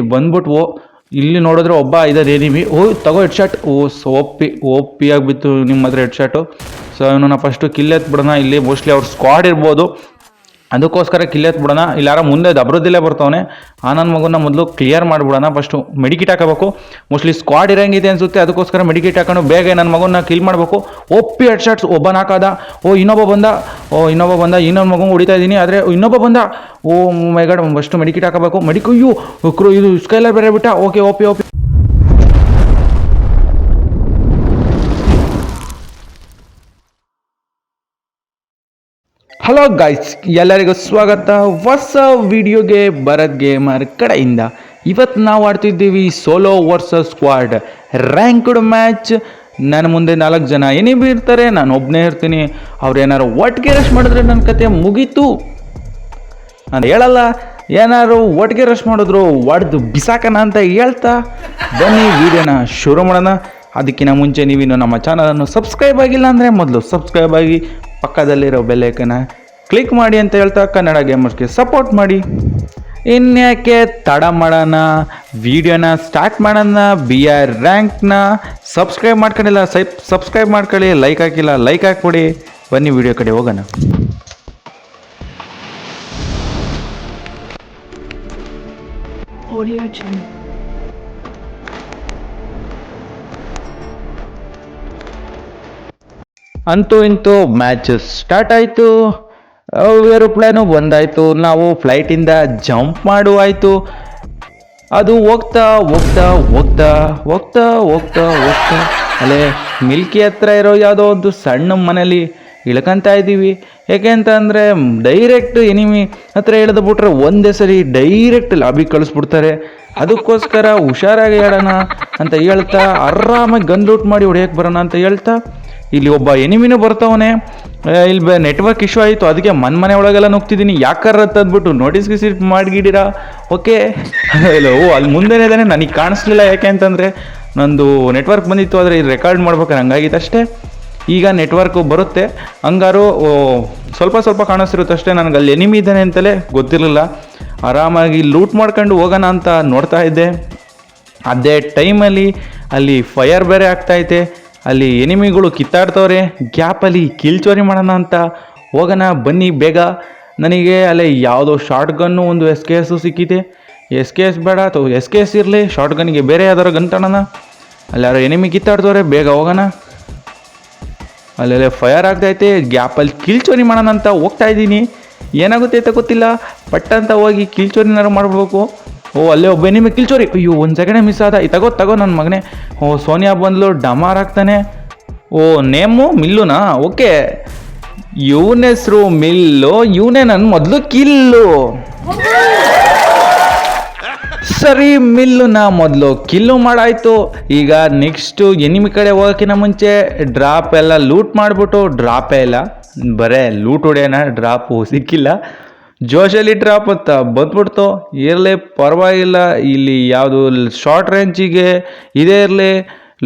ಬಂದ್ಬಿಟ್ಟು ಇಲ್ಲಿ ನೋಡಿದ್ರೆ ಒಬ್ಬ ಇದ್ದಾರೆ ಎನಿಮಿ ಓ, ತಗೋ ಹೆಡ್ ಶಾಟ್ ಓ, ಸೋಪಿ ಓಪಿ ಆಗಿಬಿತ್ತು ನಿಮ್ಮ ಹತ್ರ ಹೆಡ್ ಶಾಟು ಸೊ ಇವನನ್ನ ಫಸ್ಟು ಕಿಲ್ ಎತ್ಬಿಡೋಣ. ಇಲ್ಲಿ ಮೋಸ್ಟ್ಲಿ ಅವ್ರ ಸ್ಕ್ವಾಡ್ ಇರ್ಬೋದು. ಅದಕ್ಕೋಸ್ಕರ ಕಿಲ್ ಬಿಡೋಣ. ಇಲ್ಲಾರ ಮುಂದೆ ದಬ್ರದಿಲ್ಲೇ ಬರ್ತವನೆ. ಆ ನನ್ನ ಮಗುನ ಮೊದಲು ಕ್ಲಿಯರ್ ಮಾಡಿಬಿಡೋಣ. ಫಸ್ಟು ಮೆಡಿಕಿಟ್ ಹಾಕಬೇಕು. ಮೋಸ್ಟ್ಲಿ ಸ್ಕ್ವಾಡ್ ಇರಂಗಿದೆ ಅನಿಸುತ್ತೆ. ಅದಕ್ಕೋಸ್ಕರ ಮೆಡಿಕಿಟ್ ಹಾಕೊಂಡು ಬೇಗ ನನ್ನ ಮಗುನ ಕಿಲ್ ಮಾಡಬೇಕು. ಒಪ್ಪಿ ಹೆಡ್ ಶಾಟ್ಸ್ ಒಬ್ಬ ನಾಕಾದ ಓ, ಇನ್ನೊಬ್ಬ ಬಂದ. ಓ, ಇನ್ನೊಬ್ಬ ಬಂದ. ಇನ್ನೊಂದು ಮಗು ಹೊಡಿತಾ ಇದ್ದೀನಿ ಆದರೆ ಇನ್ನೊಬ್ಬ ಬಂದ. ಓ ಮೈಗಾಡ್ ಫಸ್ಟು ಮೆಡಿಕಿಟ್ ಹಾಕಬೇಕು. ಮೆಡಿಕ್ ಅಯ್ಯೋ, ಕ್ರು, ಇದು ಸ್ಕೈಲರ್ ಬೇರೆ ಬಿಟ್ಟ. Okay OP OP hello guys ಎಲ್ಲರಿಗೂ ಸ್ವಾಗತ. ಹೊಸ ವಿಡಿಯೋಗೆ ಭರತ್ ಗೇಮರ್ ಕಡೆಯಿಂದ. ಇವತ್ತು ನಾವು ಆಡ್ತಿದ್ದೀವಿ solo versus squad ranked match ನನ್ನ ಮುಂದೆ ನಾಲ್ಕು ಜನ ಏನೇ ಇರ್ತಾರೆ, ನಾನು ಒಬ್ಬನೇ ಇರ್ತೀನಿ. ಅವ್ರು ಏನಾರು ಒಟ್ಟಿಗೆ ರಶ್ ಮಾಡಿದ್ರೆ ನನ್ನ ಕತೆ ಮುಗೀತು. ನಾನು ಹೇಳಲ್ಲ ಏನಾರು ಒಟ್ಟಿಗೆ ರಶ್ ಮಾಡಿದ್ರು ಒಡೆದು ಬಿಸಾಕನ ಅಂತ ಹೇಳ್ತಾ. ಬನ್ನಿ, ವಿಡಿಯೋನ ಶುರು ಮಾಡೋಣ. ಅದಕ್ಕಿಂತ ಮುಂಚೆ ನೀವಿನ್ನು ನಮ್ಮ ಚಾನಲನ್ನು ಸಬ್ಸ್ಕ್ರೈಬ್ ಆಗಿಲ್ಲ ಅಂದರೆ ಮೊದಲು ಸಬ್ಸ್ಕ್ರೈಬ್ ಆಗಿ ಪಕ್ಕದಲ್ಲಿರೋ ಬೆಲೆಕನ ಕ್ಲಿಕ್ ಮಾಡಿ ಅಂತ ಹೇಳ್ತಾ ಕನ್ನಡ ಗೇಮರ್ಸ್ಗೆ ಸಪೋರ್ಟ್ ಮಾಡಿ. ಇನ್ಯಾಕೆ ತಡ ಮಾಡೋಣ? ವಿಡಿಯೋನ ಸ್ಟಾರ್ಟ್ ಮಾಡೋಣ ಬಿ ಆರ್ ರ್ಯಾಂಕ್ನ ಸಬ್ಸ್ಕ್ರೈಬ್ ಮಾಡ್ಕೊಂಡಿಲ್ಲ ಸೈಪ್ ಸಬ್ಸ್ಕ್ರೈಬ್ ಮಾಡ್ಕೊಳ್ಳಿ ಲೈಕ್ ಹಾಕಿಲ್ಲ ಲೈಕ್ ಹಾಕ್ಬಿಡಿ. ಬನ್ನಿ ವಿಡಿಯೋ ಕಡೆ ಹೋಗೋಣ. Audio Jungle. ಅಂತೂ ಇಂತೂ ಮ್ಯಾಚ್ ಸ್ಟಾರ್ಟ್ ಆಯಿತು. ಏರೋಪ್ಲೇನು ಬಂದಾಯಿತು. ನಾವು ಫ್ಲೈಟಿಂದ ಜಂಪ್ ಮಾಡುವಾಯಿತು. ಅದು ಹೋಗ್ತಾ ಹೋಗ್ತಾ ಹೋಗ್ತಾ ಹೋಗ್ತಾ ಹೋಗ್ತಾ ಹೋಗ್ತಾ. ಅಲ್ಲೇ ಮಿಲ್ಕಿ ಹತ್ರ ಇರೋ ಯಾವುದೋ ಒಂದು ಸಣ್ಣ ಮನೇಲಿ ಇಳ್ಕೊತಾ ಇದ್ದೀವಿ. ಯಾಕೆ ಅಂತ ಅಂದರೆ ಡೈರೆಕ್ಟ್ ಎನಿಮಿ ಹತ್ರ ಇಳಿದು ಬಿಟ್ರೆ ಒಂದೇ ಸರಿ ಡೈರೆಕ್ಟ್ ಲಾಬಿ ಕಳಿಸ್ಬಿಡ್ತಾರೆ. ಅದಕ್ಕೋಸ್ಕರ ಹುಷಾರಾಗಿ ಹೇಳೋಣ ಅಂತ ಹೇಳ್ತಾ, ಆರಾಮಾಗಿ ಗನ್ ಲೂಟ್ ಮಾಡಿ ಹೊಡೆಯೋಕ್ಕೆ ಬರೋಣ ಅಂತ ಹೇಳ್ತಾ ಇಲ್ಲಿ ಒಬ್ಬ ಎನಿಮಿನೂ ಬರ್ತಾವನೆ. ಇಲ್ಲಿ ನೆಟ್ವರ್ಕ್ ಇಶ್ಯೂ ಆಯಿತು, ಅದಕ್ಕೆ ಮನ್ ಮನೆ ಒಳಗೆಲ್ಲ ನುಗ್ತಿದ್ದೀನಿ ಯಾಕಾರ ತಂದ್ಬಿಟ್ಟು ನೋಟಿಸ್ ಗಿಸಿಟ್ ಮಾಡಿಗಿಡೀರಾ? ಓಕೆ. ಓ, ಅಲ್ಲಿ ಮುಂದೆನೇ ಇದ್ದಾನೆ, ನನಗೆ ಕಾಣಿಸ್ಲಿಲ್ಲ ಯಾಕೆ ಅಂತಂದರೆ, ನಂದು ನೆಟ್ವರ್ಕ್ ಬಂದಿತ್ತು, ಆದರೆ ಇದು ರೆಕಾರ್ಡ್ ಮಾಡ್ಬೇಕಾರೆ ಹಂಗಾಗಿತ್ತು ಅಷ್ಟೇ. ಈಗ ನೆಟ್ವರ್ಕು ಬರುತ್ತೆ. ಹಂಗಾರು ಸ್ವಲ್ಪ ಸ್ವಲ್ಪ ಕಾಣಿಸ್ತಿರುತ್ತೆ ಅಷ್ಟೇ. ನನಗೆ ಅಲ್ಲಿ ಎನಿಮಿ ಇದ್ದಾನೆ ಅಂತಲೇ ಗೊತ್ತಿರಲಿಲ್ಲ. ಆರಾಮಾಗಿ ಲೂಟ್ ಮಾಡ್ಕೊಂಡು ಹೋಗೋಣ ಅಂತ ನೋಡ್ತಾ ಇದ್ದೆ. ಅದೇ ಟೈಮಲ್ಲಿ ಅಲ್ಲಿ ಫೈರ್ ಬೇರೆ ಆಗ್ತೈತೆ ಅಲ್ಲಿ ಎನಿಮಿಗಳು ಕಿತ್ತಾಡ್ತವ್ರೆ, ಗ್ಯಾಪಲ್ಲಿ ಕಿಲ್ಚೋರಿ ಮಾಡೋಣ ಅಂತ. ಹೋಗೋಣ, ಬನ್ನಿ, ಬೇಗ. ನನಗೆ ಅಲ್ಲಿ ಯಾವುದೋ ಶಾರ್ಟ್ ಗನ್ನು ಒಂದು ಎಸ್ ಕೆ ಎಸ್ಸು ಸಿಕ್ಕಿದೆ. ಎಸ್ ಕೆ ಎಸ್ ಬೇಡ, ಅಥವಾ ಎಸ್ ಕೆ ಎಸ್ ಇರಲಿ ಶಾರ್ಟ್ ಗನ್ಗೆ ಬೇರೆ ಯಾವ್ದಾರು ಗನ್ ತಗೋಣ ಅಲ್ಲಿ ಯಾರೋ ಎನಿಮಿ ಕಿತ್ತಾಡ್ತವ್ರೆ, ಬೇಗ ಹೋಗೋಣ. ಅಲ್ಲೆಲ್ಲ ಫೈರ್ ಆಗ್ತೈತೆ ಗ್ಯಾಪಲ್ಲಿ ಕಿಲ್ಚೋರಿ ಮಾಡೋಣ ಅಂತ ಹೋಗ್ತಾ ಇದ್ದೀನಿ. ಏನಾಗುತ್ತೆ ಅಂತ ಗೊತ್ತಿಲ್ಲ. ಪಟ್ಟಂತ ಹೋಗಿ ಕಿಲ್ಚೋರಿನಾರು ಮಾಡಬೇಕು ಓ, ಅಲ್ಲೇ ಒಬ್ಬ ಎನಿಮಿ ಕಿಲ್ಚೋರಿ ಅಯ್ಯೋ, ಒಂದು ಸೆಕೆಂಡೇ ಮಿಸ್ ಆದ. ಈ ತಗೋ ತಗೋ ನನ್ನ ಮಗನೇ. ಓ, ಸೋನಿಯಾ ಬಂದ್ಲು, ಡಮಾರ್ ಆಗ್ತಾನೆ. ಓ, ನೇಮು, ಮಿಲ್ಲುನಾ? ಓಕೆ. ಇವನ ಹೆಸರು ಮಿಲ್ಲು, ಇವನೇ ನನ್ನ ಮೊದಲು ಕಿಲ್ಲು. ಸರಿ, ಮಿಲ್ಲುನ ಮೊದಲು ಕಿಲ್ಲು ಮಾಡಾಯಿತು. ಈಗ ನೆಕ್ಸ್ಟು ಎನಿಮಿ ಕಡೆ ಹೋಗೋಕ್ಕಿಂತ ಮುಂಚೆ ಡ್ರಾಪ್ ಎಲ್ಲ ಲೂಟ್ ಮಾಡಿಬಿಟ್ಟು, ಡ್ರಾಪೇ ಇಲ್ಲ. ಬರೇ, ಲೂಟ್ ಹೊಡೆಯೋಣ, ಡ್ರಾಪು ಸಿಕ್ಕಿಲ್ಲ. ಜೋಶಲ್ಲಿ ಡ್ರಾಪ್ ಅಂತ ಬಂದ್ಬಿಡ್ತು. ಇರಲಿ ಪರವಾಗಿಲ್ಲ, ಇಲ್ಲಿ ಯಾವುದು ಶಾರ್ಟ್ ರೇಂಜಿಗೆ ಇದೇ ಇರಲಿ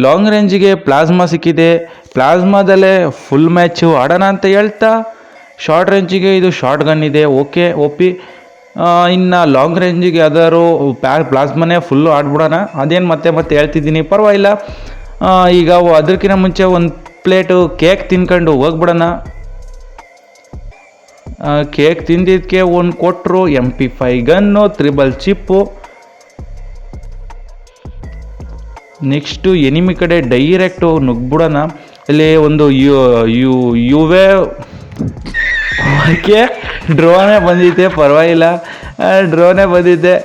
ಲಾಂಗ್ ರೇಂಜಿಗೆ ಪ್ಲಾಸ್ಮಾ ಸಿಕ್ಕಿದೆ. ಪ್ಲಾಸ್ಮಾದಲ್ಲೇ ಫುಲ್ ಮ್ಯಾಚು ಆಡೋಣ ಅಂತ ಹೇಳ್ತಾ ಶಾರ್ಟ್ ರೇಂಜಿಗೆ ಇದು ಶಾರ್ಟ್ ಗನ್ ಇದೆ, ಓಕೆ, ಒಪ್ಪಿ. ಇನ್ನು ಲಾಂಗ್ ರೇಂಜಿಗೆ ಯಾವ್ದಾದ್ರು ಪ್ಯಾ ಪ್ಲಾಸ್ಮಾನೇ ಫುಲ್ಲು ಆಡ್ಬಿಡೋಣ. ಅದೇನು ಮತ್ತೆ ಮತ್ತೆ ಹೇಳ್ತಿದ್ದೀನಿ, ಪರವಾಗಿಲ್ಲ. ಈಗ ಅದಕ್ಕಿಂತ ಮುಂಚೆ ಒಂದು ಪ್ಲೇಟು ಕೇಕ್ ತಿನ್ಕೊಂಡು ಹೋಗ್ಬಿಡೋಣ. ಕೇಕ್ ತಿಂದಿದ್ದಕ್ಕೆ ಒಂದು ಕೊಟ್ಟರು M P five gun triple chip next enemy ಕಡೆ ಡೈರೆಕ್ಟು ನುಗ್ಬಿಡೋಣ. ಇಲ್ಲಿ ಒಂದು ಯು ಯು, ಯುವೆ. ಡ್ರೋನೇ ಬಂದಿದೆ ಪರವಾಗಿಲ್ಲ. ಡ್ರೋನೇ ಬಂದಿದ್ದೆ,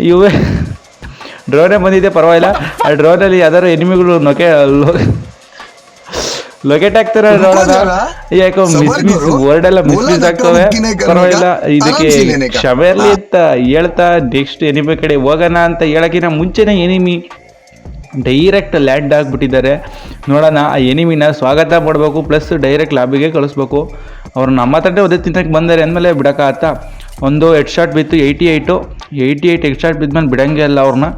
ಯುವೆ. ಡ್ರೋನೇ ಬಂದಿದ್ದೆ, ಪರವಾಗಿಲ್ಲ. ಆ ಡ್ರೋನಲ್ಲಿ ಯಾವ್ದಾದ್ರು ಎನಿಮಿಗಳು ನೊಕೆ ಲೊಕೇಟ್ ಆಗ್ತಾರೆ ಯಾಕೋ ಮಿಸ್ ವರ್ಡ್ ಎಲ್ಲ ಆಗ್ತವೆ. ಪರವಾಗಿಲ್ಲ ಇದಕ್ಕೆ ಕ್ಷಮೆ ಇರ್ಲಿ ಅಂತ ಹೇಳ್ತಾ ನೆಕ್ಸ್ಟ್ ಎನಿಮಿ ಕಡೆ ಹೋಗೋಣ ಅಂತ ಹೇಳಕ್ಕಿನ ಮುಂಚೆನೇ ಎನಿಮಿ ಡೈರೆಕ್ಟ್ ಲ್ಯಾಂಡ್ ಆಗಿಬಿಟ್ಟಿದ್ದಾರೆ. ನೋಡೋಣ ಆ ಎನಿಮಿನ ಸ್ವಾಗತ ಮಾಡಬೇಕು ಪ್ಲಸ್ ಡೈರೆಕ್ಟ್ ಲಾಬಿಗೆ ಕಳಿಸ್ಬೇಕು. ಅವ್ರು ನಮ್ಮ ಹತ್ರನೇ ಒದೇ ತಿನ್ನಕ್ಕೆ ಬಂದರೆ ಅಂದಮೇಲೆ ಬಿಡೋಕ್ಕಾಗತ್ತಾ ಒಂದು ಹೆಡ್ ಶಾಟ್ ಬಿತ್ತು eighty eight eighty eight head shot ಬಿದ್ಮೇಲೆ ಬಿಡಂಗೆ ಅಲ್ಲ ಅವ್ರನ್ನ.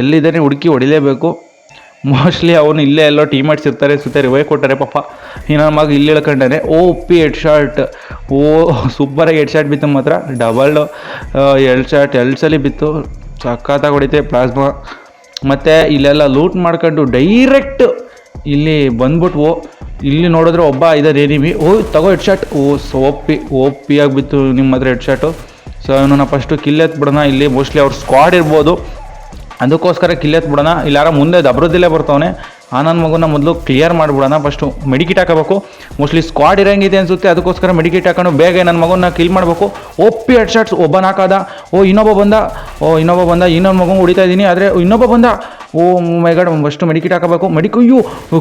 ಎಲ್ಲಿದ್ದಾನೆ ಹುಡುಕಿ ಹೊಡಿಲೇಬೇಕು. ಮೋಸ್ಟ್ಲಿ ಅವನು ಇಲ್ಲೇ ಎಲ್ಲೋ ಟೀಮೇಟ್ಸ್ ಇರ್ತಾರೆ ಸುತ್ತ ರಿವೈ ಕೊಟ್ಟಾರೆ ಪಾಪ. ಇನ್ನು ಮಗ ಇಲ್ಲಿ ಇಳ್ಕೊಂಡಾನೆ. ಓ ಪಿ ಎಡ್ ಶಾರ್ಟ್ ಓ ಸೂಪರಾಗಿ ಎಡ್ ಶಾರ್ಟ್ ಬಿತ್ತು ಮಾತ್ರ. ಡಬಲ್ ಎರಡು ಶಾರ್ಟ್ ಎರಡು ಸಲ ಬಿತ್ತು. ಸಖತ್ತಾಗಿ ಹೊಡಿತೆ ಪ್ಲಾಸ್ಮಾ ಮತ್ತು ಇಲ್ಲೆಲ್ಲ ಲೂಟ್ ಮಾಡ್ಕೊಂಡು ಡೈರೆಕ್ಟ್ ಇಲ್ಲಿ ಬಂದ್ಬಿಟ್ವು. ಇಲ್ಲಿ ನೋಡಿದ್ರೆ ಒಬ್ಬ ಇದ್ದಾರೆ ಏನಿವಿ ಓ, ತಗೋ ಎಡ್ ಶಾಟ್ ಓ, ಸೋಪಿ ಓಪಿ ಬಿತ್ತು ನಿಮ್ಮ ಹತ್ರ ಎಡ್ ಶಾಟು ಸೊ ಇವನನ್ನ ಫಸ್ಟು ಕಿಲ್ಲೆತ್ ಬಿಡೋಣ ಇಲ್ಲಿ ಮೋಸ್ಟ್ಲಿ ಅವ್ರ ಸ್ಕ್ವಾಡ್ ಇರ್ಬೋದು. ಅದಕ್ಕೋಸ್ಕರ ಕಿಲ್ಲೆತ್ ಬಿಡೋಣ. ಇಲ್ಲಾರ ಮುಂದೆ ದಬ್ರದಲ್ಲೇ ಬರ್ತಾವನೆ. ಆ ನನ್ನ ಮಗುನ ಮೊದಲು ಕ್ಲಿಯರ್ ಮಾಡಿಬಿಡೋಣ. ಫಸ್ಟು ಮೆಡಿಕಿಟ್ ಹಾಕಬೇಕು. ಮೋಸ್ಟ್ಲಿ ಸ್ಕ್ವಾಡ್ ಇರಂಗಿದೆ ಅನಿಸುತ್ತೆ. ಅದಕ್ಕೋಸ್ಕರ ಮೆಡಿಕಿಟ್ ಹಾಕೊಂಡು ಬೇಗ ನನ್ನ ಮಗನ ಕಿಲ್ ಮಾಡಬೇಕು. ಒಪ್ಪಿ ಹೆಡ್ ಶಾಟ್ಸ್ ಒಬ್ಬನ ಹಾಕಾದ. ಓ, ಇನ್ನೊಬ್ಬ ಬಂದ. ಓ, ಇನ್ನೊಬ್ಬ ಬಂದ. ಇನ್ನೊಂದು ಮಗು ಹೊಡಿತಾ ಇದ್ದೀನಿ ಆದರೆ ಇನ್ನೊಬ್ಬ ಬಂದ. ಓ ಮೈಗಾಡ್ ಫಸ್ಟು ಮೆಡಿಕಿಟ್ ಹಾಕಬೇಕು. ಮೆಡಿಕ್, ಅಯ್ಯೋ,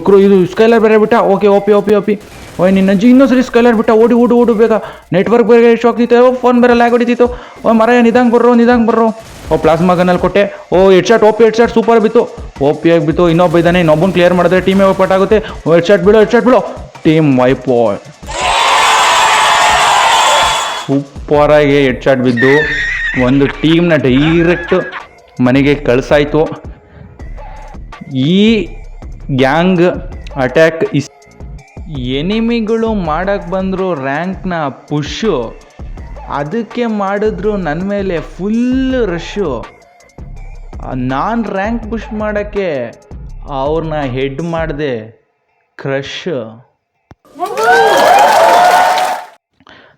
ಕ್ರೋ, ಇದು ಸ್ಕೈಲರ್ ಬೇರೆ ಬಿಟ್ಟ. Okay, OP OP OP. ಓಯ್, ನಿನ್ನ ಅಜ್ಜಿ ಇನ್ನೊಂದ್ಸರಿ ಸ್ಕೈಲರ್ ಬಿಟ್ಟ. ಓಡಿ, ಓಡು ಓಡು ಬೇಗ. ನೆಟ್ವರ್ಕ್ ಬೇರೆ ಎಷ್ಟು ಆಗ್ತಿತ್ತು. ಓ ಫೋನ್ ಬೇರೆ ಲ್ಯಾಗ್ ಹೊಡಿತಿತ್ತು. ಓ ಮರ ನಿಧಾಂಗ್ ಬರ್ರೋ ನಿಧಾಂಗ್ ಬರ್ರೋ. ಓ ಪ್ಲಾಸ್ಮಾ ಗನ್ನಲ್ಲಿ ಕೊಟ್ಟೆ. ಓ head shot OP head shot super ಬಿತ್ತು. ಓಪಿ ಆಗಿ ಬಿತ್ತು. ಇನ್ನೊಬ್ಬ ಇದ್ದಾನೆ. ಇನ್ನೊಬ್ಬನ ಕ್ಲಿಯರ್ ಮಾಡಿದ್ರೆ ಟೀಮೇ ಆಗುತ್ತೆ. ಎಡ್ ಶಾಟ್ ಬಿಡು ಎಡ್ ಶಾಟ್ ಬಿಡು ಟೀಮ್ ವೈಪ್ ಸೂಪರಾಗಿ ಎಡ್ ಶಾಟ್ ಬಿದ್ದು ಒಂದು ಟೀಮ್ನ ಡೈರೆಕ್ಟ್ ಮನೆಗೆ ಕಳಿಸಾಯ್ತು. ಈ ಗ್ಯಾಂಗ್ ಅಟ್ಯಾಕ್ ಇಸ್ ಎನಿಮಿಗಳು ಮಾಡಕ್ಕೆ ಬಂದರು ರ್ಯಾಂಕ್ನ ಪುಷು ಅದಕ್ಕೆ ಮಾಡಿದ್ರು ನನ್ನ ಮೇಲೆ ಫುಲ್ ರಶ್ಶು ನಾನು ರ್ಯಾಂಕ್ ಪುಷ್ ಮಾಡೋಕ್ಕೆ ಅವ್ರನ್ನ ಹೆಡ್ ಮಾಡಿದೆ ಕ್ರಶ್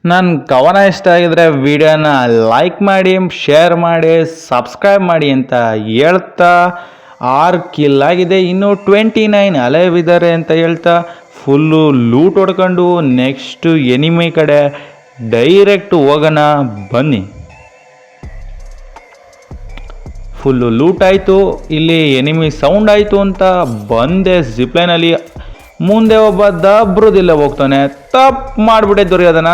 ನನ್ನ ಕವನ ಇಷ್ಟ ಆಗಿದ್ರೆ ವಿಡಿಯೋನ ಲೈಕ್ ಮಾಡಿ, ಶೇರ್ ಮಾಡಿ, ಸಬ್ಸ್ಕ್ರೈಬ್ ಮಾಡಿ ಅಂತ ಹೇಳ್ತಾ ಆರು ಕಿಲ್ ಆಗಿದೆ. ಇನ್ನು ಟ್ವೆಂಟಿ ನೈನ್ ಅಲೈವ್ ಇದ್ದಾರೆ ಅಂತ ಹೇಳ್ತಾ ಫುಲ್ಲು ಲೂಟ್ ಹೊಡ್ಕೊಂಡು ನೆಕ್ಸ್ಟು ಎನಿಮಿ ಕಡೆ ಡೈರೆಕ್ಟ್ ಹೋಗೋಣ. ಬನ್ನಿ. ಫುಲ್ಲು ಲೂಟ್ ಆಯಿತು. ಇಲ್ಲಿ ಎನಿಮಿ ಸೌಂಡ್ ಆಯಿತು ಅಂತ ಬಂದೆ ಜಿಪ್ಲೈನಲ್ಲಿ ಮುಂದೆ ಒಬ್ಬ ದಬ್ರುದಿಲ್ಲ ಹೋಗ್ತಾನೆ. ತಪ್ಪು ಮಾಡಿಬಿಟ್ಟೆ ದುರ್ಯೋಧನ.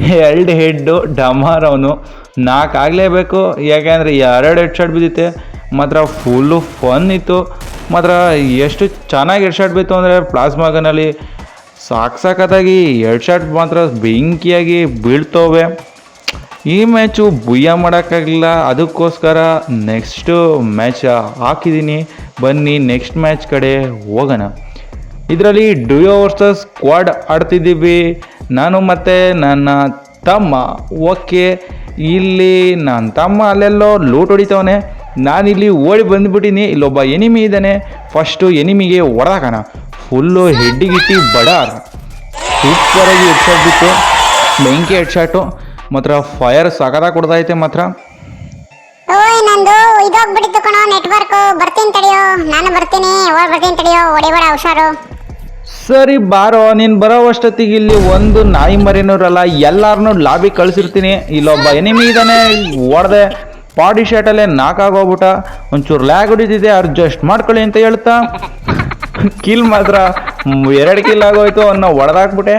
ಎರಡು ಹೆಡ್ಡು ಡಮಾರ್ ಅವನು. ನಾಲ್ಕು ಆಗಲೇಬೇಕು. ಯಾಕೆಂದರೆ ಎರಡು ಹೆಡ್ ಶಾಟ್ ಬಿದ್ದಿತ್ತೆ. ಮಾತ್ರ ಫುಲ್ಲು ಫನ್ ಇತ್ತು. ಮಾತ್ರ ಎಷ್ಟು ಚೆನ್ನಾಗಿ ಹೆಡ್ ಶಾಟ್ ಬಿತ್ತು ಅಂದರೆ ಪ್ಲಾಸ್ಮಾಗನಲ್ಲಿ ಸಾಕು ಸಾಕತ್ತಾಗಿ ಹೆಡ್ ಶಾಟ್ ಮಾತ್ರ ಬೆಂಕಿಯಾಗಿ ಬೀಳ್ತವೆ. ಈ ಮ್ಯಾಚು ಬುಯ್ಯ ಮಾಡೋಕ್ಕಾಗಲಿಲ್ಲ. ಅದಕ್ಕೋಸ್ಕರ ನೆಕ್ಸ್ಟು ಮ್ಯಾಚ್ ಹಾಕಿದ್ದೀನಿ ಬನ್ನಿ ನೆಕ್ಸ್ಟ್ ಮ್ಯಾಚ್ ಕಡೆ ಹೋಗೋಣ. ಇದರಲ್ಲಿ ಡುಯೋ ವರ್ಸಸ್ ಸ್ಕ್ವಾಡ್ ಆಡ್ತಿದ್ದೀವಿ. ನಾನು ಮತ್ತು ನನ್ನ ತಮ್ಮ. ಓಕೆ ಇಲ್ಲಿ ನನ್ನ ತಮ್ಮ ಅಲ್ಲೆಲ್ಲೋ ಲೂಟ್ ಹೊಡಿತವನೆ. ನಾನಿಲ್ಲಿ ಓಡಿ ಬಂದುಬಿಟ್ಟಿನಿ ಇಲ್ಲೊಬ್ಬ ಎನಿಮಿ ಇದ್ದಾನೆ. ಫಸ್ಟು ಎನಿಮಿಗೆ ಹೊಡೆದಾಕಣ ಫುಲ್ಲು ಹೆಡ್ಡಿಗಿಟ್ಟಿ ಬಡಾರ್ ಸೂಪರಾಗಿ ಹೆಡ್ ಶಾಟ್ ಬಿತ್ತು. ಬೆಂಕಿ ಹೆಡ್ ಶಾಟು ಮಾತ್ರ ಫೈರ್ ಸಗದ ಕೊಡ್ತೈತೆ ಮಾತ್ರ. ಓಯ್ ನಂದು ಇದೋಗ್ಬಿಟ್ಟಿತ್ತು ಕಣೋ ನೆಟ್ವರ್ಕ್ ಬರ್ತೀನಿ ತಡಿಯೋ ನಾನು ಬರ್ತೀನಿ ಓಡ್ ಬರ್ತೀನಿ ತಡಿಯೋ ಹೊಡಿಬೇಡ ಹುಷಾರು. ಸರಿ ಬಾರೋ ನೀನು ಬರೋ ಅಷ್ಟೊತ್ತಿಗೆ ಇಲ್ಲಿ ಒಂದು ನಾಯಿ ಮರಿನೂರಲ್ಲ ಎಲ್ಲಾರನ್ನೂ ಲಾಬಿ ಕಳಿಸಿರ್ತೀನಿ. ಇಲ್ಲೊಬ್ಬ ಎನಿಮಿ ಇದ್ದಾನೆ ಓಡ್ದೆ. ಪಾಡಿ ಶರ್ಟಲ್ಲೇ ನಾಕಾಗೋಗ್ಬಿಟ್ಟ ಒಂಚೂರು ಲ್ಯಾಗ್ ಹೊಡಿತಿದೆ ಅಡ್ಜಸ್ಟ್ ಮಾಡ್ಕೊಳ್ಳಿ ಅಂತ ಹೇಳ್ತಾ. ಕಿಲ್ ಮಾತ್ರ. ಎರಡು ಕಿಲ್ ಆಗೋಯ್ತು ಅನ್ನೋ ಒಡೆದಾಕ್ಬಿಟ್ಟೆ.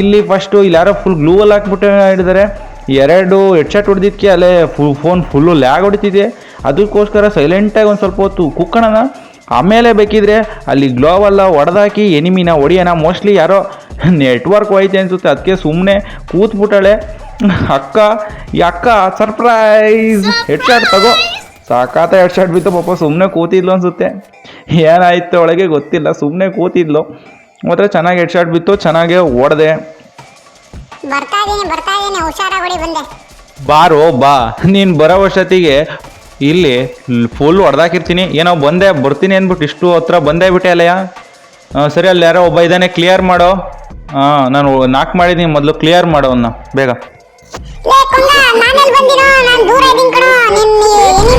ಇಲ್ಲಿ ಫಸ್ಟು ಇಲ್ಲಿ ಯಾರೋ ಫುಲ್ ಗ್ಲೂವಲ್ಲಿ ಹಾಕ್ಬಿಟ್ಟು ಹಿಡಿದಾರೆ ಎರಡು ಹೆಡ್ಶಾಟ್ ಹೊಡೆದಿದ್ದಕ್ಕೆ ಅಲ್ಲೇ ಫುಲ್ ಫೋನ್ ಫುಲ್ಲು ಲ್ಯಾಗ್ ಹೊಡಿತಿದೆ. ಅದಕ್ಕೋಸ್ಕರ ಸೈಲೆಂಟಾಗಿ ಒಂದು ಸ್ವಲ್ಪ ಹೊತ್ತು ಕುಕ್ಕಣನ. ಆಮೇಲೆ ಬೇಕಿದ್ರೆ ಅಲ್ಲಿ ಗ್ಲೋವೆಲ್ಲ ಹೊಡೆದಾಕಿ ಎನಿಮಿನ ಹೊಡಿಯೋಣ ಮೋಸ್ಟ್ಲಿ ಯಾರೋ ನೆಟ್ವರ್ಕ್ ಹೋಯ್ತೆ ಅನಿಸುತ್ತೆ. ಅದಕ್ಕೆ ಸುಮ್ಮನೆ ಕೂತ್ಬಿಟ್ಟಾಳೆ. ಅಕ್ಕ ಈ ಅಕ್ಕ ಸರ್ಪ್ರೈಸ್ ಹೆಡ್ಶಾಟ್ ತಗೋ. ಸಾಕಾತ ಹೆಡ್ಶಾಟ್ ಬಿತ್ತು ಪಾಪ ಸುಮ್ಮನೆ ಕೂತಿದ್ಲು ಅನ್ಸುತ್ತೆ. ಏನಾಯ್ತು ಒಳಗೆ ಗೊತ್ತಿಲ್ಲ ಸುಮ್ಮನೆ ಕೂತಿದ್ಲು. ಮಾತ್ರ ಚೆನ್ನಾಗಿ ಹೆಡ್ ಹೆಡ್ಶಾಟ್ ಬಿತ್ತು ಚೆನ್ನಾಗೆ ಓಡದೆ. ಬರ್ತಾ ಇದೀನಿ ಬರ್ತಾ ಇದೀನಿ ಹುಷಾರಾಗಿ ಬಂದೆ. ಬಾರೋ ಬಾ. ನೀನು ಬರೋ ವರ್ಷತಿಗೆ ಇಲ್ಲಿ ಫುಲ್ ಹೊಡೆದಾಕಿರ್ತೀನಿ. ಏನೋ ಬಂದೆ ಬರ್ತೀನಿ ಅಂದ್ಬಿಟ್ಟು ಇಷ್ಟು ಹತ್ರ ಬಂದೇ ಬಿಟ್ಟೆ ಅಲ್ಲಯ್ಯ? ಸರಿ ಅಲ್ಲಿ ಯಾರೋ ಒಬ್ಬ ಇದ್ದಾನೆ ಕ್ಲಿಯರ್ ಮಾಡೋ. ಹಾಂ ನಾನು ನಾಲ್ಕು ಮಾಡಿದ್ದೀನಿ ಮೊದಲು ಕ್ಲಿಯರ್ ಮಾಡೋ ಅವನ್ನ ಬೇಗ. ಲೇ ಬಂದಿನೋ ನಾನು ದೂರ ಇದೆಯೋ ಕಣೋ.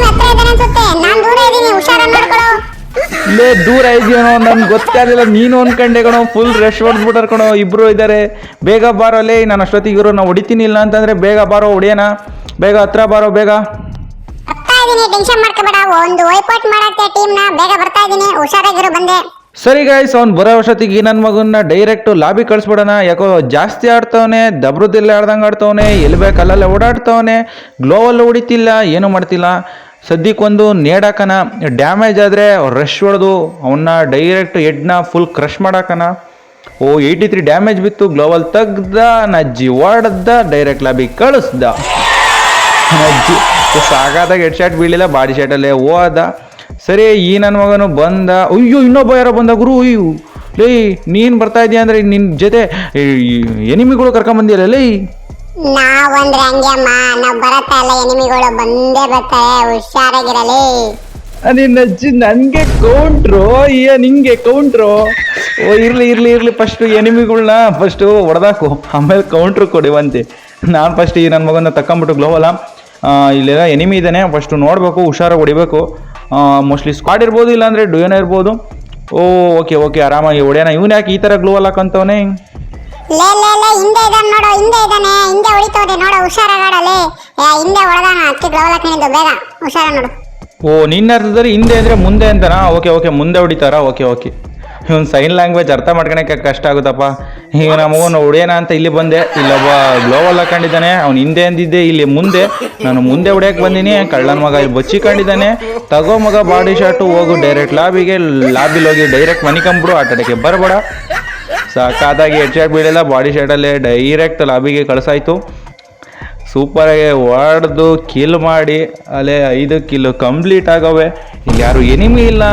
ಹತ್ರ ಇದ್ದಾನೆ ಅನ್ಸುತ್ತೆ. ನಾನು ದೂರ ಇದೆಯೇನೋ ನನ್ಗೆ ಗೊತ್ತಾಗಲಿಲ್ಲ. ನೀನು ಅನ್ಕಂಡೆ ಕಣೋ ಫುಲ್ ರಶ್ ಹೊಡೆದ್ಬಿಟ್ಟಾರ ಕಣೋ ಇಬ್ರು ಇದ್ದಾರೆ ಬೇಗ ಬಾರೋ ಲೇ ನಾನು ಅಷ್ಟೊತ್ತಿಗೆ ಇವರು ನಾವು ಹೊಡಿತೀನಿ ಇಲ್ಲ ಅಂತಂದ್ರೆ ಬೇಗ ಬಾರೋ ಹೊಡಿಯೋಣ ಬೇಗ ಹತ್ರ ಬಾರೋ ಬೇಗ. ಬರ್ತಾ ಇದ್ದೀನಿ ಟೆನ್ಷನ್ ಮಾಡ್ಕೋಬೇಡ. ಒಂದು ವೈಪೌಟ್ ಮಾಡಕ್ಕೆ ಟೀಮ್ನ ಬೇಗ ಬರ್ತಾ ಇದ್ದೀನಿ ಹುಷಾರಾಗಿರು ಬಂದೆ. ಸರಿ ಗಾಯ್ಸ್ ಅವ್ನು ಬರೋ ವರ್ಷತ್ತಿಗೆ ನನ್ನ ಮಗನ್ನ ಡೈರೆಕ್ಟ್ ಲಾಬಿ ಕಳಿಸ್ಬಿಡೋಣ. ಯಾಕೋ ಜಾಸ್ತಿ ಆಡ್ತವನೆ, ದಬ್ರದಿಲ್ಲ ಆಡ್ದಂಗೆ ಆಡ್ತವನೆ ಎಲ್ಲಿ ಬೇಕು ಅಲ್ಲೆಲ್ಲ ಓಡಾಡ್ತವನೆ ಗ್ಲೋವಲ್ಲಿ ಹೊಡಿತಿಲ್ಲ ಏನೂ ಮಾಡ್ತಿಲ್ಲ. ಸದ್ಯಕ್ಕೊಂದು ನೇಡಾಕನ ಡ್ಯಾಮೇಜ್ ಆದರೆ ರಶ್ ಹೊಡೆದು ಅವನ್ನ ಡೈರೆಕ್ಟ್ ಹೆಡ್ನ ಫುಲ್ ಕ್ರಶ್ ಮಾಡಾಕನ ಓ ಏಯ್ಟಿ ತ್ರೀ ಡ್ಯಾಮೇಜ್ ಬಿತ್ತು ಗ್ಲೋವಲ್ ತೆಗ್ದ, ನಜ್ಜಿ ಓಡ್ದ ಡೈರೆಕ್ಟ್ ಲಾಬಿ ಕಳಿಸ್ದ. ನಜ್ಜಿ, ಸಾಗಾದಾಗ ಹೆಡ್ ಶಾಟ್ ಬೀಳಿಲ್ಲ ಬಾಡಿ ಶಾಟಲ್ಲೇ ಹೋದ ಸರಿ ಈ ನನ್ನ ಮಗನು ಬಂದ ಅಯ್ಯೋ ಇನ್ನೊಬ್ಬ ಯಾರೋ ಬಂದ ಗುರು ಅಯ್ಯೋ ಲೇ ನೀನು ಬರ್ತಾ ಇದೀಯ ಅಂದರೆ ನಿನ್ನ ಜೊತೆ ಎನಿಮಿಗಳು ಕರ್ಕೊಂಬಂದಿಯಲ್ಲ ಲೇ? ನಾವಂದ್ರೆ ಹಂಗೆ ಅಮ್ಮ. ನಾವ್ ಬರತ್ತಾ ಇಲ್ಲ ಎನಿಮಿಗಳು ಬಂದೇ ಬರ್ತಾರೆ ಹುಷಾರಾಗಿರಲಿ. ನಿನ್ನ ಅಜ್ಜಿ ನನಗೆ ಕೌಂಟ್ರು ಅಯ್ಯ ನಿಂಗೆ ಕೌಂಟ್ರು ಓ. ಇರ್ಲಿ ಇರ್ಲಿ ಇರ್ಲಿ ಫಸ್ಟು ಎನಿಮಿಗಳ್ನ ಫಸ್ಟು ಹೊಡೆದಾಕು ಆಮೇಲೆ ಕೌಂಟ್ರು ಕೊಡಿವಂತೆ ನಾನು ಫಸ್ಟ್ ಈ ನನ್ನ ಮಗನ ತಕೊಂಬಿಟ್ಟು ಗ್ಲೋವಲ್ಲ ಇಲ್ಲೆಲ್ಲ ಎನಿಮಿ ಇದ್ದಾನೆ ಫಸ್ಟ್ ನೋಡಬೇಕು ಹುಷಾರಾಗಿ ಹೊಡಿಬೇಕು. ಮೋಸ್ಟ್ಲಿ ಸ್ಕ್ವಾಡ್ ಇರ್ಬೋದು ಇಲ್ಲಾಂದರೆ ಡುಯೋನ ಇರ್ಬೋದು. ಓ ಓಕೆ ಓಕೆ ಆರಾಮಾಗಿ ಹೊಡ್ಯಾನ. ಇವನು ಯಾಕೆ ಈ ಥರ ಗ್ಲೋ ಹಾಕಂತವನೇ ಲೇ ಲೇ ಲೇ ಹಿಂದೆ ಇದಾನೆ ನೋಡು ಹಿಂದೆ ಇದಾನೆ. ಹಿಂದೆ ಹೊಡಿತವ್ರೆ ನೋಡು ಹುಷಾರಾಗಾಡಲಿ ಹಿಂದೆ ಹೊಡೆದಾನ ಅದಕ್ಕೆ ಗ್ಲೌಲ್ ಹಾಕೊಂಡಿದ್ದು ಬೇಗ. ಹುಷಾರ ನೋಡು. ಓ ನಿನ್ನ ಅರ್ಥದಲ್ಲಿ ಹಿಂದೆ ಅಂದ್ರೆ ಮುಂದೆ ಅಂತನಾ? ಓಕೆ ಓಕೆ ಮುಂದೆ ಹೊಡಿತಾರಾ? ಓಕೆ ಓಕೆ ಇವನು ಸೈನ್ ಲ್ಯಾಂಗ್ವೇಜ್ ಅರ್ಥ ಮಾಡ್ಕೊಳಕ್ಕೆ ಕಷ್ಟ ಆಗುತ್ತಪ್ಪ. ಈಗ ನಮ್ಮವನು ಹೊಡೆಯೋಣ ಅಂತ ಇಲ್ಲಿ ಬಂದೆ. ಇಲ್ಲೊಬ್ಬ ಗ್ಲೋವಲ್ ಹಾಕೊಂಡಿದ್ದಾನೆ. ಅವ್ನು ಹಿಂದೆ ಅಂದಿದ್ದೆ, ಇಲ್ಲಿ ಮುಂದೆ. ನಾನು ಮುಂದೆ ಹೊಡ್ಯಕ್ಕೆ ಬಂದೀನಿ. ಕಳ್ಳನ ಮಗ ಇಲ್ಲಿ ಬಚ್ಚಿಕೊಂಡಿದ್ದಾನೆ. ತಗೋ ಮಗ ಬಾಡಿ ಶಾಟು ಹೋಗು ಡೈರೆಕ್ಟ್ ಲಾಬಿಗೆ ಲಾಬಿಲಿ ಹೋಗಿ ಡೈರೆಕ್ಟ್ ಮನಿಕಂಬಿಡು ಆಟಕ್ಕೆ ಬರಬೇಡ. ಸಾಕಾದಾಗಿ ಹೆಡ್ ಶಾಟ್ ಬೀಳಿಲ್ಲ ಬಾಡಿ ಶಾಟಲ್ಲೇ ಡೈರೆಕ್ಟ್ ಲಾಬಿಗೆ ಕಳಿಸಾಯ್ತು. ಸೂಪರಾಗಿ ಹೊಡೆದು ಕಿಲ್ ಮಾಡಿ. ಅಲ್ಲೇ ಐದು ಕಿಲ್ ಕಂಪ್ಲೀಟ್ ಆಗವೆ. ಯಾರು ಎನಿಮಿ ಇಲ್ಲ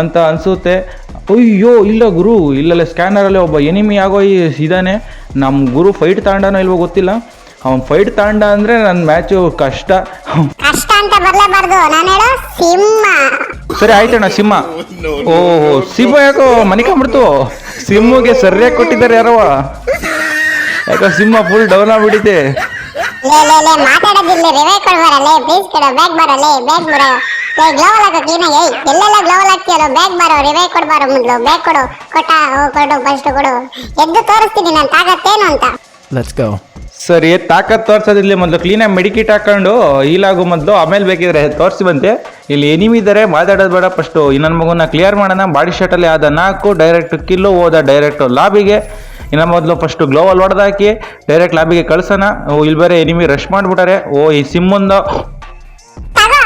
ಅಂತ ಅನಿಸುತ್ತೆ. ಅಯ್ಯೋ ಇಲ್ಲ ಗುರು ಇಲ್ಲಲ್ಲೇ ಸ್ಕ್ಯಾನರಲ್ಲಿ ಒಬ್ಬ ಎನಿಮಿ ಆಗೋ ಇದ್ದಾನೆ ಇದಾನೆ. ನಮ್ಮ ಗುರು ಫೈಟ್ ತಾಂಡನೋ ಇಲ್ವೋ ಗೊತ್ತಿಲ್ಲ. ಅವ್ನು ಫೈಟ್ ತಾಂಡ ಅಂದರೆ ನನ್ನ ಮ್ಯಾಚು ಕಷ್ಟ. ಕಷ್ಟ ಅಂತ ಬರ್ಲೇಬಾರ್ದು. ನಾನು ಹೇಳೋ ಸಿಂಹ. ಸರಿ ಆಯ್ತಣ್ಣ ಸಿಂಹ. ಓಹೋ ಸಿಂಹ ಯಾಕೋ ಮನಿಕೊಂಬಿಡ್ತು? ಸಿಂಹಗೆ ಸರಿಯಾಗಿ ಕೊಟ್ಟಿದ್ದಾರೆ ಯಾರವ ಯಾಕೋ ಸಿಂಹ ಫುಲ್ ಡೌನ್ ಆಗ್ಬಿಟ್ಟಿದೆ. ಲೇ ಲೇ ಲೇ ಮಾತಾಡೋದಿಲ್ಲ. ರಿವೈವ್ ಕೊಡ್ಬಾರಲ್ಲೇ ಪ್ಲೀಸ್ ಕೊಡು ಬ್ಯಾಗ್ ಬರಲ್ಲೇ ಬ್ಯಾಗ್ ಬರೋ ಗ್ಲೋವಲ್ ಹಾಕೋ ಕ್ಲೀನಾಗಿ ಏಯ್ ಎಲ್ಲೆಲ್ಲ ಗ್ಲೋವಲ್ ಹಾಕ್ತಿಯಲ್ಲ ಬ್ಯಾಗ್ ಬರೋ ರಿವೈ ಕೊಡ್ಬಾರೋ ಮೊದಲು. ಬ್ಯಾಗ್ ಕೊಡು ಕೊಟ್ಟ ಓ ಕೊಡು ಫಸ್ಟ್ ಕೊಡು. ಎದ್ದು ತೋರಿಸ್ತೀನಿ ನಾನು ತಾಗತ್ತೇನು ಅಂತ. ಲೆಟ್ಸ್ ಗೋ ಸರಿ ತಾಕತ್ ತೋರ್ಸೋದಿಲ್ಲ ಮೊದಲು. ಕ್ಲೀನಾಗಿ ಮೆಡಿಕಿಟ್ ಹಾಕೊಂಡು ಈಲಾಗು ಮೊದಲು. ಆಮೇಲೆ ಬೇಕಿದ್ರೆ ತೋರಿಸಿ ಬಂತೆ. ಇಲ್ಲಿ ಎನಿಮಿ ಇದ್ದಾರೆ ಮಾತಾಡೋದು ಬೇಡ ಫಸ್ಟು ಇನ್ನೊಂದು ಮಗುನ ಕ್ಲಿಯರ್ ಮಾಡೋಣ. ಬಾಡಿ ಶರ್ಟಲ್ಲಿ ಆದ ನಾಲ್ಕು ಡೈರೆಕ್ಟ್ ಕಿಲ್ಲು ಹೋದ ಡೈರೆಕ್ಟ್ ಲಾಬಿಗೆ. ಇನ್ನು ಮೊದಲು ಫಸ್ಟು ಗ್ಲೋವಲ್ ಹೊಡೆದಾಕಿ ಡೈರೆಕ್ಟ್ ಲಾಬಿಗೆ ಕಳ್ಸೋಣ. ಓ ಇಲ್ಲಿ ಬೇರೆ ಎನಿಮಿ ರಶ್ ಮಾಡಿಬಿಟ್ಟಾರೆ. ಓ ಈ ಸಿಮ್ಮಂದು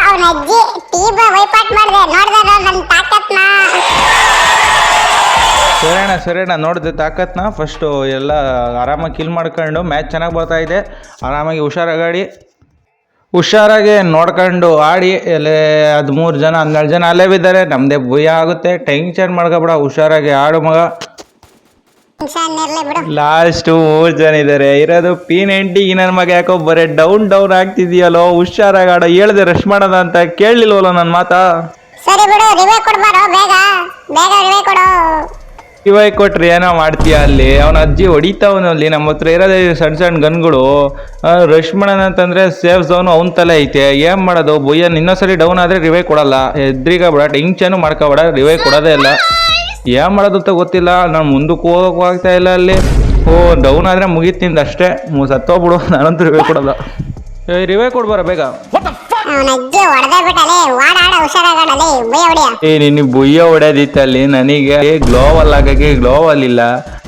ಅವನ ಅಜ್ಜಿ ಟೀಬ ವೈಪಾಟ್ ಮಾಡಿದೆ. ನೋಡ್ದೆ ನನ್ನ ತಾಕತ್ನ. ಸರಿಯಣ್ಣ ಸರಿಯಣ್ಣ, ನೋಡಿದೆ ತಾಕತ್ನ. ಫಸ್ಟು ಎಲ್ಲ ಆರಾಮಾಗಿ ಕಿಲ್ ಮಾಡ್ಕೊಂಡು ಮ್ಯಾಚ್ ಚೆನ್ನಾಗಿ ಬರ್ತಾ ಇದೆ. ಆರಾಮಾಗಿ ಹುಷಾರಾಗಾಡಿ. ಹುಷಾರಾಗಿ ನೋಡ್ಕೊಂಡು ಆಡಿ. ಎಲ್ಲೇ ಹದಿಮೂರು ಜನ, ಹನ್ನೆರಡು ಜನ ಅಲ್ಲೇ ಬಿದ್ದಾರೆ. ನಮ್ಮದೇ ಭಯ ಆಗುತ್ತೆ. ಟೆನ್ಷನ್ ಮಾಡ್ಕೊಬೇಡ, ಹುಷಾರಾಗಿ ಆಡು ಮಗ. ಲಾಸ್ಟು ಮೂರ್ ಜನ ಇದ್ದಾರೆ ಇರೋದು ಪಿ ನೈಂಟಿ ನನ್ನ ಮಗ ಯಾಕೋ ಬರೀ ಡೌನ್ ಡೌನ್ ಆಗ್ತಿದ್ಯಲ್ಲೋ ಹುಷಾರಾಗಿ ಆಡ ಹೇಳ್ದೆ ರಶ್ ಮಾಡೋದ ಅಂತ ಕೇಳಲಿಲ್ವಲ್ಲ ನನ್ನ ಮಾತಾ? ಸರಿ ಬಿಡು ರಿವೈ ಕೊಡ್ಬಾರೋ ಬೇಗ. ಬೇಗ ರಿವೈ ಕೊಡು. ಇವಾಗ ಕೊಟ್ರಿ ಏನೋ ಮಾಡ್ತೀಯ ಅಲ್ಲಿ? ಅವನ ಅಜ್ಜಿ ಹೊಡಿತಾವನಲ್ಲಿ ನಮ್ಮ ಹತ್ರ ಇರೋದೇ ಸಣ್ಣ ಸಣ್ಣ ಗನ್ಗಳು. ರಶ್ ಮಾಡೋಣ ಅಂತಂದ್ರೆ ಸೇಫ್ ಝೋನು ಅವನ ತಲೆ ಐತೆ. ಏನ್ ಮಾಡೋದು? ಬೊಯ್ಯನ್ ಇನ್ನೊಂದ್ಸರಿ ಡೌನ್ ಆದ್ರೆ ರಿವೈ ಕೊಡಲ್ಲ. ಎದ್ರಿಗ ಬೇಡ ಟೆನ್ಷನು ಮಾಡ್ಕೋಬೇಡ ರಿವೈ ಕೊಡೋದೇ ಇಲ್ಲ. ಏನು ಮಾಡೋದು ಅಂತ ಗೊತ್ತಿಲ್ಲ. ನಾನು ಮುಂದಕ್ಕೆ ಹೋಗೋಕ್ಕೂ ಆಗ್ತಾ ಇಲ್ಲ ಅಲ್ಲಿ. ಓ ಡೌನ್ ಆದರೆ ಮುಗೀತಿಂದ ಅಷ್ಟೇ. ಮು ಸತ್ತೋಗ್ಬಿಡು. ನಾನಂತೂ ರಿವೈ ಕೊಡಲ್ಲ. ಏ ರಿವೈ ಕೊಡ್ಬಾರ ಬೇಗ. ಏ ನಿನ್ನ ಬುಯ್ಯ ಹೊಡೆದಿತ್ತಲ್ಲಿ ನನಗೆ ಗ್ಲೋವಲ್ ಆಗಕ್ಕೆ ಗ್ಲೋವಲ್ ಇಲ್ಲ.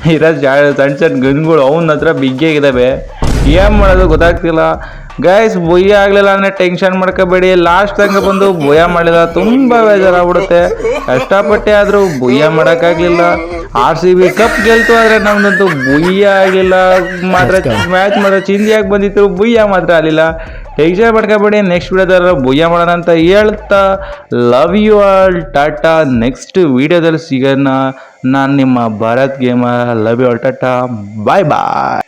ಇರೋ ಸಣ್ಣ ಸಣ್ಣ ಗನ್ಗಳು ಅವನ ಹತ್ರ ಬಿಗ್ಗೆಗಿದಾವೆ ಏನು ಮಾಡೋದು ಗೊತ್ತಾಗ್ತಿಲ್ಲ. ಗೈಸ್ ಬುಯ್ಯ ಆಗಲಿಲ್ಲ ಅಂದರೆ ಟೆನ್ಷನ್ ಮಾಡ್ಕೋಬೇಡಿ. ಲಾಸ್ಟ್ ತಂಗ ಬಂದು ಬುಯ್ಯ ಮಾಡಿದ ತುಂಬ ಬೇಜಾರಾಗ್ಬಿಡುತ್ತೆ. ಕಷ್ಟಪಟ್ಟೆ ಆದರೂ ಬುಯ್ಯ ಮಾಡೋಕ್ಕಾಗಲಿಲ್ಲ. ಆರ್ ಸಿ ಬಿ ಕಪ್ ಗೆಲ್ತು ಆದರೆ ನಮ್ದಂತೂ ಬುಯ್ಯ ಆಗಲಿಲ್ಲ. ಮಾತ್ರ ಮ್ಯಾಚ್ ಮಾತ್ರ ಚಿಂದಿಯಾಗಿ ಬಂದಿತ್ತು ಬುಯ್ಯ ಮಾತ್ರ ಆಗಲಿಲ್ಲ. ಟೆನ್ಷನ್ ಮಾಡ್ಕೋಬೇಡಿ ನೆಕ್ಸ್ಟ್ ವಿಡಿಯೋದಲ್ಲಿ ಬುಯ್ಯ ಮಾಡೋಣ ಅಂತ ಹೇಳ್ತಾ love you all tata next ವಿಡಿಯೋದಲ್ಲಿ ಸಿಗೋಣ. ನಾನು ನಿಮ್ಮ Bharat game love you all tata bye bye